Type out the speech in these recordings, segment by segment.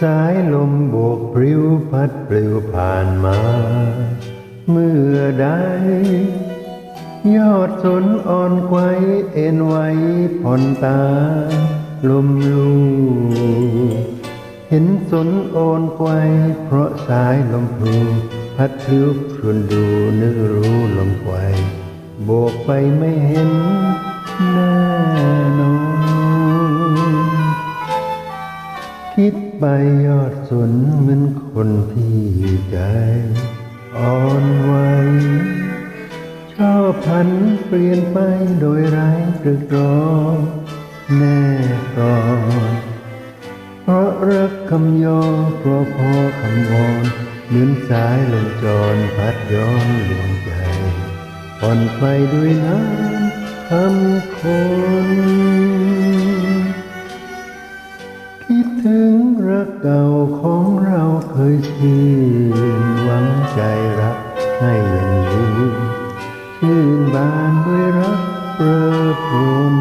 สายลมโบกปลิวพัดปลิวผ่านมา เมื่อใด ยอดสนอ่อนไกวเอ็นไว้ผ่อนตา ลมลูเห็นสนอ่อนไกวเพราะสายลมพลูพัดพลิวครุนดูนึกรู้ลมไกวโบกไปไม่เห็นแน่นอนคิด ไปยอดสนเหมือนคนที่ใจอ่อนไหวชอบพันเปลี่ยนไปโดยไร้ตรึกตรองแน่กรอนเพราะรักคำยอเพราะพอคำวอนเหมือนสายลมจรพัดย้อนลวงใจผ่อนไปด้วยน้ำคำคน ของเราเคยชื่นหวังใจรักให้ยังยืนชื่นบานด้วยรักเปิดพรม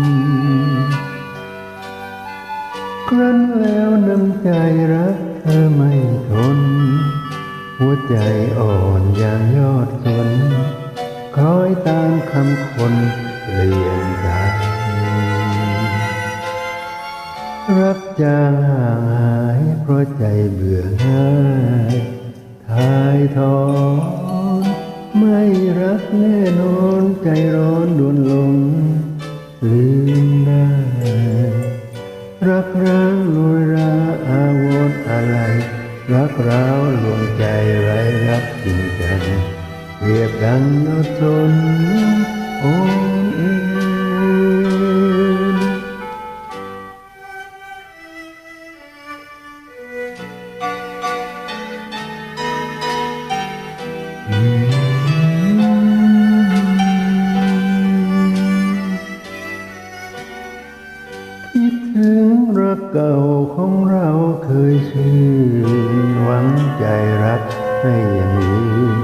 ครั้นแล้วน้ำใจรักเธอไม่ทน หัวใจอ่อนอย่างยอดสนคอยตามคำคน กจางห่างหาย เพราะใจเบื่อง่ายทายทอนไม่รักแน่นอนใจร้อนดวนลงลืมได้รักร้างลอยราอาวรอะไร รักร้าวลวงใจไรรักจริงจังเรียบดังยอดทนโอนเอ ถึงรักเก่าของเราเคยชื่นหวังใจรักให้ยังยืน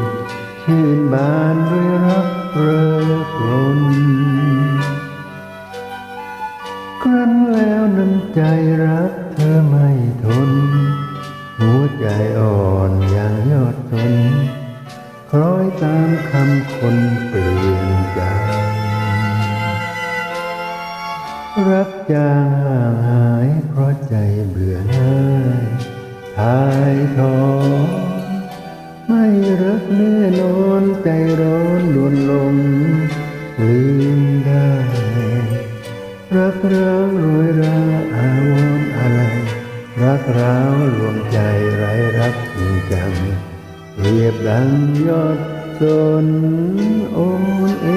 ชื่นบานด้วยรักเริกลนครั้นแล้วน้ำใจรักเธอไม่ทน หัวใจอ่อนอย่างยอดทนคล้อยตามคำคนเปลี่ยนใจรัก จางห่างหาย เพราะใจเบื่อง่ายทายทอไม่รักแน่นอนใจร้อนดวนลงลืมได้ รักร้าวโรยราอาวรอะไร รักร้าวลวงใจไร้รักจริงจังเรียบดังยอดสนโอนเอ